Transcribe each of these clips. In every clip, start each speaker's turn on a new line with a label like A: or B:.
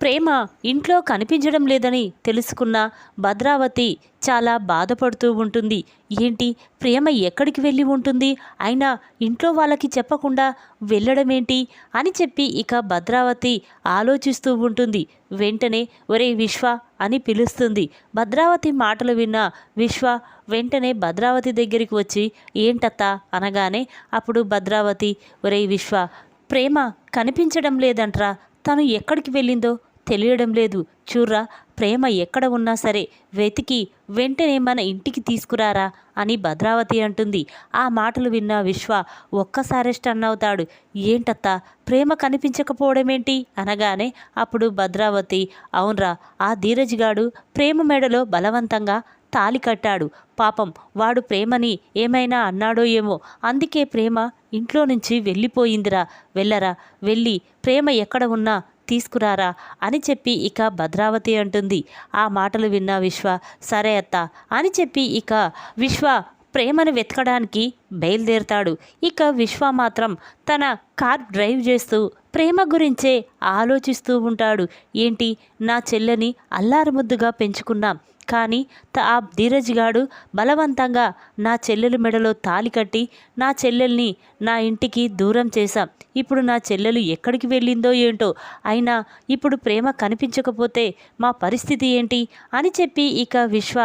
A: ప్రేమ ఇంట్లో కనిపించడం లేదని తెలుసుకున్న భద్రావతి చాలా బాధపడుతూ ఉంటుంది. ఏంటి? ప్రేమ ఎక్కడికి వెళ్ళి ఉంటుంది? అయినా ఇంట్లో వాళ్ళకి చెప్పకుండా వెళ్ళడం ఏంటి అని చెప్పి ఇక భద్రావతి ఆలోచిస్తూ ఉంటుంది. వెంటనే ఒరే విశ్వ అని పిలుస్తుంది. భద్రావతి మాటలు విన్న విశ్వ వెంటనే భద్రావతి దగ్గరికి వచ్చి ఏంటత్తా? అనగానే అప్పుడు భద్రావతి ఒరే విశ్వ ప్రేమ కనిపించడం లేదంట్రా. తను ఎక్కడికి వెళ్ళిందో? తెలియడం లేదు. చూర్రా ప్రేమ ఎక్కడ ఉన్నా సరే వెతికి వెంటనే మన ఇంటికి తీసుకురారా అని భద్రావతి అంటుంది. ఆ మాటలు విన్న విశ్వ ఒక్కసారి స్టన్ అవుతాడు. ఏంటత్తా ప్రేమ కనిపించకపోవడమేంటి? అనగానే అప్పుడు భద్రావతి అవునరా ఆ ధీరజ్ గాడు ప్రేమ మెడలో బలవంతంగా తాలి కట్టాడు. పాపం వాడు ప్రేమని ఏమైనా అన్నాడో ఏమో. అందుకే ప్రేమ ఇంట్లో నుంచి వెళ్ళిపోయిందిరా. వెళ్ళరా వెళ్ళి ప్రేమ ఎక్కడ ఉన్నా తీసుకురారా అని చెప్పి ఇక భద్రావతి అంటుంది. ఆ మాటలు విన్న విశ్వ సరే అత్త అని చెప్పి ఇక విశ్వ ప్రేమను వెతకడానికి బయలుదేరుతాడు. ఇక విశ్వ మాత్రం తన కార్ డ్రైవ్ చేస్తూ ప్రేమ గురించే ఆలోచిస్తూ ఉంటాడు. ఏంటి? నా చెల్లెని అల్లారుముద్దుగా పెంచుకున్నాం. కానీ త- ఆ ధీరజ్ గాడు బలవంతంగా నా చెల్లెలు మెడలో తాలి కట్టి నా చెల్లెల్ని నా ఇంటికి దూరం చేశాం. ఇప్పుడు నా చెల్లెలు ఎక్కడికి వెళ్ళిందో ఏంటో. అయినా ఇప్పుడు ప్రేమ కనిపించకపోతే మా పరిస్థితి ఏంటి? అని చెప్పి ఇక విశ్వ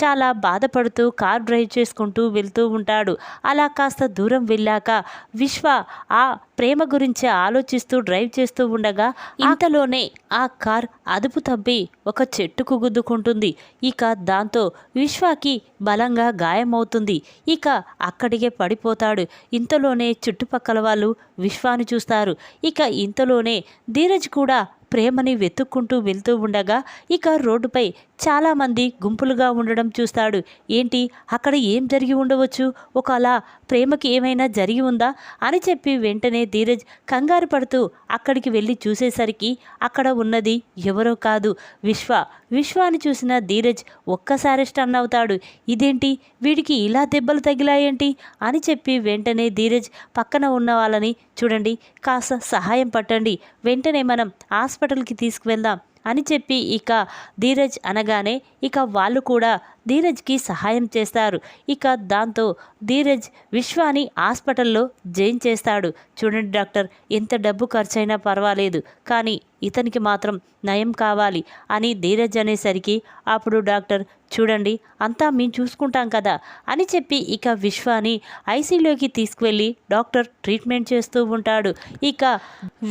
A: చాలా బాధపడుతూ కార్ డ్రైవ్ చేసుకుంటూ వెళ్తూ ఉంటాడు. అలా కాస్త దూరం వెళ్ళాక విశ్వ ఆ ప్రేమ గురించి ఆలోచిస్తూ డ్రైవ్ చేస్తూ ఉండగా ఇంతలోనే ఆ కార్ అదుపు తబ్బి ఒక చెట్టుకు గుద్దుకుంటుంది. ఇక దాంతో విశ్వకి బలంగా గాయమవుతుంది. ఇక అక్కడికే పడిపోతాడు. ఇంతలోనే చుట్టుపక్కల వాళ్ళు విశ్వాన్ని చూస్తారు. ఇక ఇంతలోనే ధీరజ్ కూడా ప్రేమని వెతుక్కుంటూ వెళ్తూ ఉండగా ఇక రోడ్డుపై చాలామంది గుంపులుగా ఉండడం చూస్తాడు. ఏంటి? అక్కడ ఏం జరిగి ఉండవచ్చు? ఒక అలా ప్రేమకి ఏమైనా జరిగి ఉందా? అని చెప్పి వెంటనే ధీరజ్ కంగారు పడుతూ అక్కడికి వెళ్ళి చూసేసరికి అక్కడ ఉన్నది ఎవరో కాదు విశ్వ. విశ్వాన్ని చూసిన ధీరజ్ ఒక్కసారి స్టన్ అవుతాడు. ఇదేంటి? వీడికి ఇలా దెబ్బలు తగిలాయేంటి? అని చెప్పి వెంటనే ధీరజ్ పక్కన ఉన్న వాళ్ళని చూడండి కాస్త సహాయం పట్టండి. వెంటనే మనం హాస్పిటల్కి తీసుకువెళ్దాం అని చెప్పి ఇక ధీరజ్ అనగానే ఇక వాళ్ళు కూడా ధీరజ్కి సహాయం చేస్తారు. ఇక దాంతో ధీరజ్ విశ్వాని హాస్పిటల్లో జైన్ చేస్తాడు. చూడండి డాక్టర్ ఎంత డబ్బు ఖర్చైనా పర్వాలేదు కానీ ఇతనికి మాత్రం నయం కావాలి అని ధీరజ్ అనేసరికి అప్పుడు డాక్టర్ చూడండి అంతా మేము చూసుకుంటాం కదా అని చెప్పి ఇక విశ్వాని ఐసీలోకి తీసుకువెళ్ళి డాక్టర్ ట్రీట్మెంట్ చేస్తూ ఉంటాడు. ఇక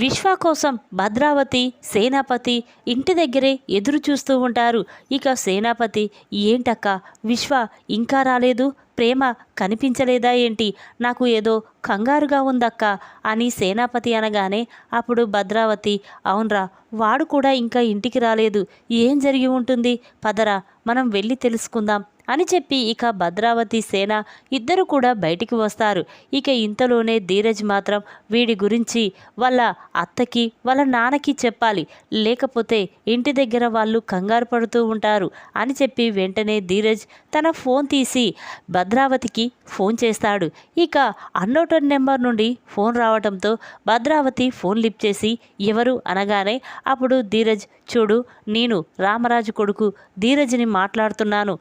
A: విశ్వ కోసం భద్రావతి సేనాపతి ఇంటి దగ్గరే ఎదురు చూస్తూ ఉంటారు. ఇక సేనాపతి ఏంట ఏంటక్క విశ్వ ఇంకా రాలేదు ప్రేమ కనిపించలేదా ఏంటి? నాకు ఏదో కంగారుగా ఉందక్క అని సేనాపతి అనగానే అప్పుడు భద్రావతి అవునరా వాడు కూడా ఇంకా ఇంటికి రాలేదు ఏం జరిగి ఉంటుంది? పదరా మనం వెళ్ళి తెలుసుకుందాం. అని చెప్పి ఇక భద్రావతి సేన ఇద్దరు కూడా బయటికి వస్తారు. ఇక ఇంతలోనే ధీరజ్ మాత్రం వీడి గురించి వాళ్ళ అత్తకి వాళ్ళ నాన్నకి చెప్పాలి. లేకపోతే ఇంటి దగ్గర వాళ్ళు కంగారు పడుతూ ఉంటారు అని చెప్పి వెంటనే ధీరజ్ తన ఫోన్ తీసి భద్రావతికి ఫోన్ చేస్తాడు. ఇక అన్నోటన్ నెంబర్ నుండి ఫోన్ రావడంతో భద్రావతి ఫోన్ లిఫ్ట్ చేసి ఎవరు అనగానే అప్పుడు ధీరజ్ చూడు నేను రామరాజు కొడుకు ధీరజ్ని మాట్లాడుతున్నాను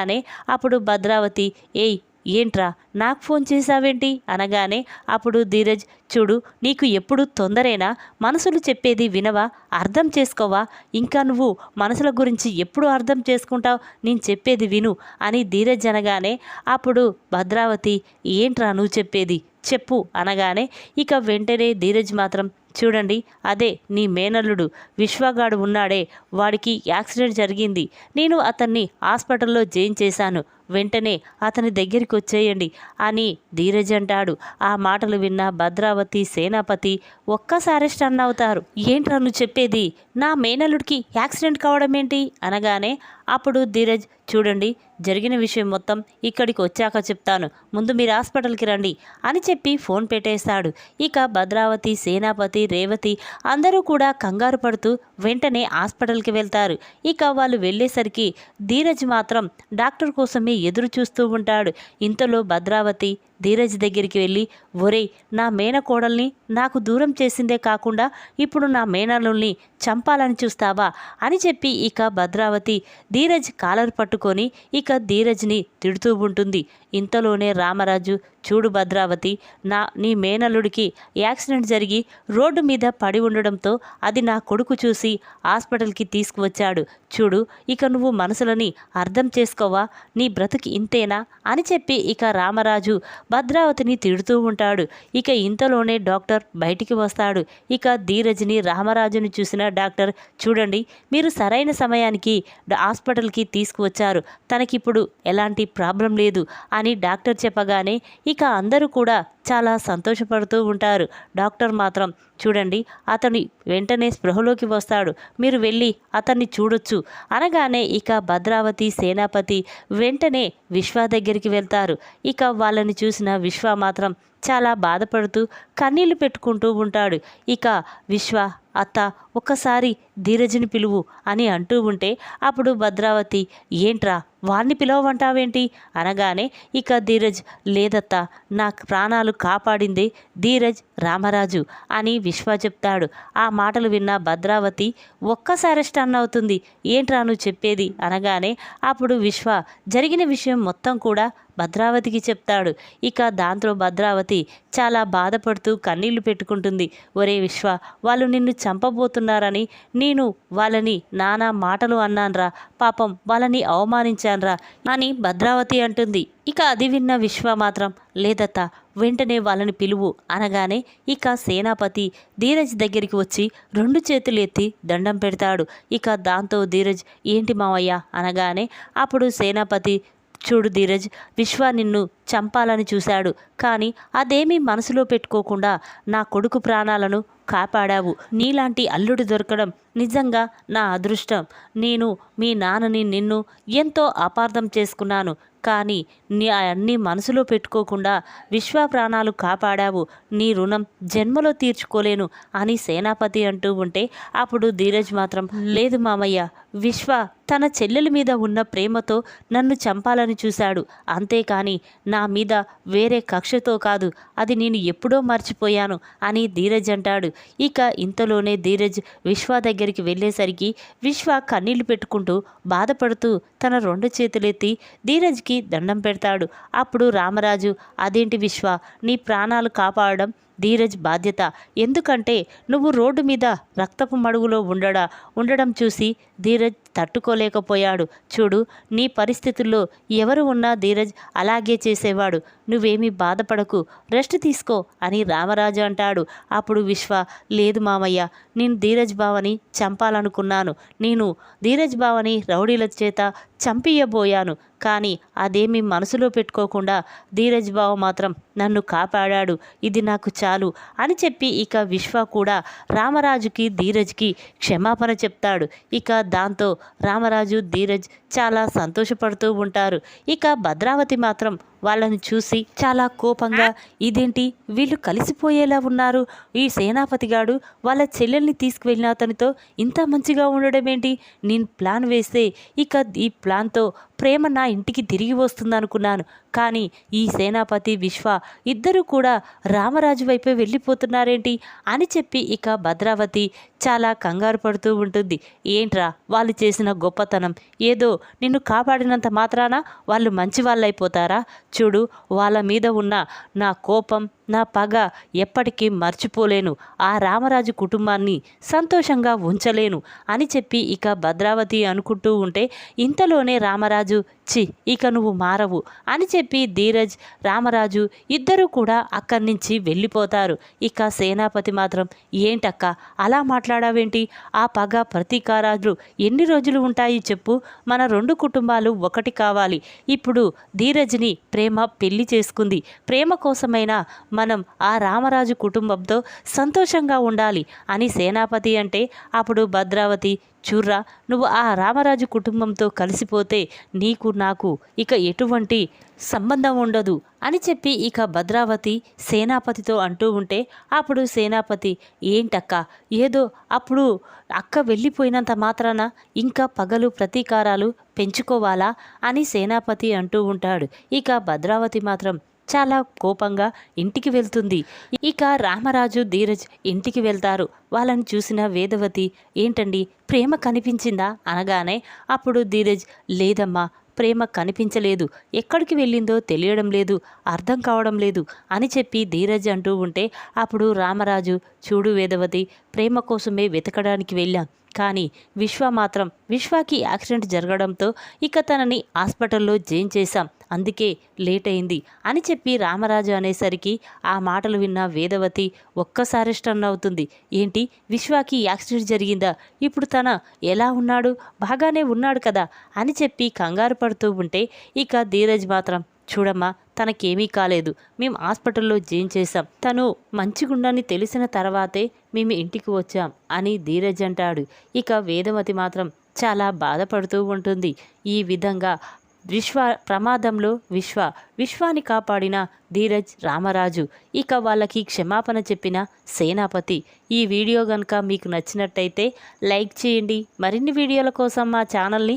A: అనగానే అప్పుడు భద్రావతి ఏయ్ ఏంట్రా? నాకు ఫోన్ చేశావేంటి? అనగానే అప్పుడు ధీరజ్ చూడు నీకు ఎప్పుడు తొందరేనా మనసులు చెప్పేది వినవా? అర్థం చేసుకోవా? ఇంకా నువ్వు మనసుల గురించి ఎప్పుడు అర్థం చేసుకుంటావు? నేను చెప్పేది విను అని ధీరజ్ అనగానే అప్పుడు భద్రావతి ఏంట్రా నువ్వు చెప్పేది? చెప్పు అనగానే ఇక వెంటనే ధీరజ్ మాత్రం చూడండి అదే నీ మేనల్లుడు. విశ్వగాడు ఉన్నాడే. వాడికి యాక్సిడెంట్ జరిగింది. నేను అతన్ని హాస్పిటల్లో చేశాను. వెంటనే అతని దగ్గరికి వచ్చేయండి అని ధీరజ్ అంటాడు. ఆ మాటలు విన్న భద్రావతి సేనాపతి ఒక్కసారి స్టన్ అవుతారు. ఏంట్రా నువ్వు చెప్పేది? నా మేనల్లుడికి యాక్సిడెంట్ కావడం ఏంటి అనగానే అప్పుడు ధీరజ్ చూడండి జరిగిన విషయం మొత్తం ఇక్కడికి వచ్చాక చెప్తాను. ముందు మీరు హాస్పిటల్కి రండి అని చెప్పి ఫోన్ పెట్టేశాడు ఇక భద్రావతి సేనాపతి రేవతి అందరూ కూడా కంగారు పడుతూ వెంటనే హాస్పిటల్కి వెళ్తారు. ఇక వాళ్ళు వెళ్ళేసరికి ధీరజ్ మాత్రం డాక్టర్ కోసమే ఎదురు చూస్తూ ఉంటాడు. ఇంతలో భద్రావతి ధీరజ్ దగ్గరికి వెళ్ళి ఒరేయ్ నా మేనకోడల్ని నాకు దూరం చేసిందే కాకుండా ఇప్పుడు నా మేనల్ని చంపాలని చూస్తావా? అని చెప్పి ఇక భద్రావతి ధీరజ్ కాలర్ పట్టుకొని ఇక ధీరజ్ని తిడుతూ ఉంటుంది. ఇంతలోనే రామరాజు చూడు భద్రావతి నా నీ మేనల్లుడికి యాక్సిడెంట్ జరిగి రోడ్డు మీద పడి ఉండడంతో అది నా కొడుకు చూసి హాస్పిటల్కి తీసుకువచ్చాడు. చూడు ఇక నువ్వు మనసులని అర్థం చేసుకోవా? నీ బ్రతుకి ఇంతేనా? అని చెప్పి ఇక రామరాజు భద్రావతిని తిడుతూ ఉంటాడు. ఇక ఇంతలోనే డాక్టర్ బయటికి వస్తాడు. ఇక ధీరజ్ని రామరాజుని చూసిన డాక్టర్ చూడండి మీరు సరైన సమయానికి హాస్పిటల్కి తీసుకువచ్చారు. తనకిప్పుడు ఎలాంటి ప్రాబ్లం లేదు అని డాక్టర్ చెప్పగానే ఇక అందరూ కూడా చాలా సంతోషపడుతూ ఉంటారు. డాక్టర్ మాత్రం చూడండి అతని వెంటనే స్పృహలోకి వస్తాడు. మీరు వెళ్ళి అతన్ని చూడొచ్చు. అనగానే ఇక భద్రావతి సేనాపతి వెంటనే విశ్వ దగ్గరికి వెళ్తారు. ఇక వాళ్ళని చూసిన విశ్వ మాత్రం చాలా బాధపడుతూ కన్నీళ్ళు పెట్టుకుంటూ ఉంటాడు. ఇక విశ్వ అత్త ఒక్కసారి ధీరజ్ని పిలువు అని అంటూ ఉంటే అప్పుడు భద్రావతి ఏంట్రా వాణ్ణి పిలవమంటావేంటి? అనగానే ఇక ధీరజ్ లేదత్తా నా ప్రాణాలు కాపాడింది ధీరజ్ రామరాజు అని విశ్వ చెప్తాడు. ఆ మాటలు విన్న భద్రావతి ఒక్కసారి స్టన్ అవుతుంది. ఏంట్రా నువ్వు చెప్పేది? అనగానే అప్పుడు విశ్వ జరిగిన విషయం మొత్తం కూడా భద్రావతికి చెప్తాడు. ఇక దాంతో భద్రావతి చాలా బాధపడుతూ కన్నీళ్ళు పెట్టుకుంటుంది. ఒరే విశ్వ వాళ్ళు నిన్ను చంపబోతున్నారని నేను వాళ్ళని నానా మాటలు అన్నాన్రా. పాపం వాళ్ళని అవమానించాన్రా అని భద్రావతి అంటుంది. ఇక అది విన్న విశ్వ మాత్రం లేదత్త వెంటనే వాళ్ళని పిలువు అనగానే ఇక సేనాపతి ధీరజ్ దగ్గరికి వచ్చి రెండు చేతులు ఎత్తి దండం పెడతాడు. ఇక దాంతో ధీరజ్ ఏంటి మావయ్య? అనగానే అప్పుడు సేనాపతి చూడు ధీరజ్ విశ్వ నిన్ను చంపాలని చూశాడు. కానీ అదేమీ మనసులో పెట్టుకోకుండా నా కొడుకు ప్రాణాలను కాపాడావు. నీలాంటి అల్లుడు దొరకడం నిజంగా నా అదృష్టం. నేను మీ నాన్నని నిన్ను ఎంతో అపార్థం చేసుకున్నాను. కానీ నీ అన్నీ మనసులో పెట్టుకోకుండా విశ్వ ప్రాణాలు కాపాడావు. నీ రుణం జన్మలో తీర్చుకోలేను అని సేనాపతి అంటూ ఉంటే అప్పుడు ధీరజ్ మాత్రం లేదు మామయ్య విశ్వ తన చెల్లెల మీద ఉన్న ప్రేమతో నన్ను చంపాలని చూశాడు. అంతేకాని నా మీద వేరే కక్షతో కాదు. అది నేను ఎప్పుడో మర్చిపోయాను అని ధీరజ్ అంటాడు. ఇక ఇంతలోనే ధీరజ్ విశ్వ దగ్గరికి వెళ్ళేసరికి విశ్వ కన్నీళ్ళు పెట్టుకుంటూ బాధపడుతూ తన రెండు చేతులెత్తి ధీరజ్కి దండం పెడతాడు. అప్పుడు రామరాజు అదేంటి విశ్వ నీ ప్రాణాలు కాపాడడం ధీరజ్ బాధ్యత. ఎందుకంటే నువ్వు రోడ్డు మీద రక్తపు మడుగులో ఉండడా ఉండడం చూసి ధీరజ్ తట్టుకోలేకపోయాడు. చూడు నీ పరిస్థితుల్లో ఎవరు ఉన్నా ధీరజ్ అలాగే చేసేవాడు. నువ్వేమీ బాధపడకు. రెస్ట్ తీసుకో అని రామరాజు అంటాడు. అప్పుడు విశ్వ లేదు మామయ్య నేను ధీరజ్ బావని చంపాలనుకున్నాను. నేను ధీరజ్ బావని రౌడీల చేత చంపియబోయాను. కానీ అదేమీ మనసులో పెట్టుకోకుండా ధీరజ్ బావ మాత్రం నన్ను కాపాడాడు. ఇది నాకు చాలు అని చెప్పి ఇక విశ్వ కూడా రామరాజుకి ధీరజ్కి క్షమాపణ చెప్తాడు. ఇక దాంతో రామరాజు ధీరజ్ చాలా సంతోషపడుతూ ఉంటారు. ఇక భద్రావతి మాత్రం వాళ్ళని చూసి చాలా కోపంగా ఇదేంటి? వీళ్ళు కలిసిపోయేలా ఉన్నారు. ఈ సేనాపతిగాడు వాళ్ళ చెల్లెల్ని తీసుకువెళ్ళిన అతనితో ఇంత మంచిగా ఉండడం ఏంటి నేను ప్లాన్ వేస్తే ఇక ఈ ప్లాన్తో ప్రేమ నా ఇంటికి తిరిగి వస్తుందనుకున్నాను. కానీ ఈ సేనాపతి విశ్వ ఇద్దరు కూడా రామరాజు వైపే వెళ్ళిపోతున్నారేంటి? అని చెప్పి ఇక భద్రావతి చాలా కంగారు పడుతూ ఉంటుంది. ఏంట్రా? వాళ్ళు చేసిన గొప్పతనం. ఏదో నిన్ను కాపాడినంత మాత్రాన వాళ్ళు మంచి వాళ్ళైపోతారా చూడు వాళ్ళ మీద ఉన్న నా కోపం నా పగ ఎప్పటికీ మర్చిపోలేను. ఆ రామరాజు కుటుంబాన్ని సంతోషంగా ఉంచలేను అని చెప్పి ఇక భద్రావతి అనుకుంటూ ఉంటే ఇంతలోనే రామరాజు చి ఇక నువ్వు మారవు అని చెప్పి ధీరజ్ రామరాజు ఇద్దరూ కూడా అక్కడి నుంచి వెళ్ళిపోతారు. ఇక సేనాపతి మాత్రం ఏంటక్క అలా మాట్లాడావేంటి? ఆ పగ ప్రతీకారాలు ఎన్ని రోజులు ఉంటాయి చెప్పు? మన రెండు కుటుంబాలు ఒకటి కావాలి. ఇప్పుడు ధీరజ్ని ప్రేమ పెళ్ళి చేసుకుంది. ప్రేమ కోసమైనా మనం ఆ రామరాజు కుటుంబంతో సంతోషంగా ఉండాలి అని సేనాపతి అంటే అప్పుడు భద్రావతి చూర్రా నువ్వు ఆ రామరాజు కుటుంబంతో కలిసిపోతే నీకు నాకు ఇక ఎటువంటి సంబంధం ఉండదు అని చెప్పి ఇక భద్రావతి సేనాపతితో అంటూ ఉంటే అప్పుడు సేనాపతి ఏంటక్క ఏదో అప్పుడు అక్క వెళ్ళిపోయినంత మాత్రాన ఇంకా పగలు ప్రతీకారాలు పెంచుకోవాలా? అని సేనాపతి అంటూ ఉంటాడు. ఇక భద్రావతి మాత్రం చాలా కోపంగా ఇంటికి వెళ్తుంది. ఇక రామరాజు ధీరజ్ ఇంటికి వెళ్తారు. వాళ్ళని చూసిన వేదవతి ఏంటండి ప్రేమ కనిపించిందా? అనగానే అప్పుడు ధీరజ్ లేదమ్మా ప్రేమ కనిపించలేదు. ఎక్కడికి వెళ్ళిందో తెలియడం లేదు అర్థం కావడం లేదు అని చెప్పి ధీరజ్ అంటూ ఉంటే అప్పుడు రామరాజు చూడు వేదవతి ప్రేమ కోసమే వెతకడానికి వెళ్ళాం. కానీ విశ్వ మాత్రం విశ్వకి యాక్సిడెంట్ జరగడంతో ఇక తనని హాస్పిటల్లో జైన్ చేశాం. అందుకే లేట్ అయింది అని చెప్పి రామరాజు అనేసరికి ఆ మాటలు విన్న వేదవతి ఒక్కసారి స్టన్ అవుతుంది. ఏంటి? విశ్వాకి యాక్సిడెంట్ జరిగిందా? ఇప్పుడు తన ఎలా ఉన్నాడు? బాగానే ఉన్నాడు కదా అని చెప్పి కంగారు పడుతూ ఉంటే ఇక ధీరజ్ మాత్రం చూడమ్మా తనకేమీ కాలేదు. మేము హాస్పిటల్లో జాయిన్ చేశాం. తను మంచిగుండని తెలిసిన తర్వాతే మేము ఇంటికి వచ్చాం అని ధీరజ్ అంటాడు. ఇక వేదమతి మాత్రం చాలా బాధపడుతూ ఉంటుంది. ఈ విధంగా విశ్వ ప్రమాదంలో విశ్వ విశ్వాన్ని కాపాడిన ధీరజ్ రామరాజు ఇక వాళ్ళకి క్షమాపణ చెప్పిన సేనాపతి. ఈ వీడియో కనుక మీకు నచ్చినట్టయితే లైక్ చేయండి. మరిన్ని వీడియోల కోసం మా ఛానల్ని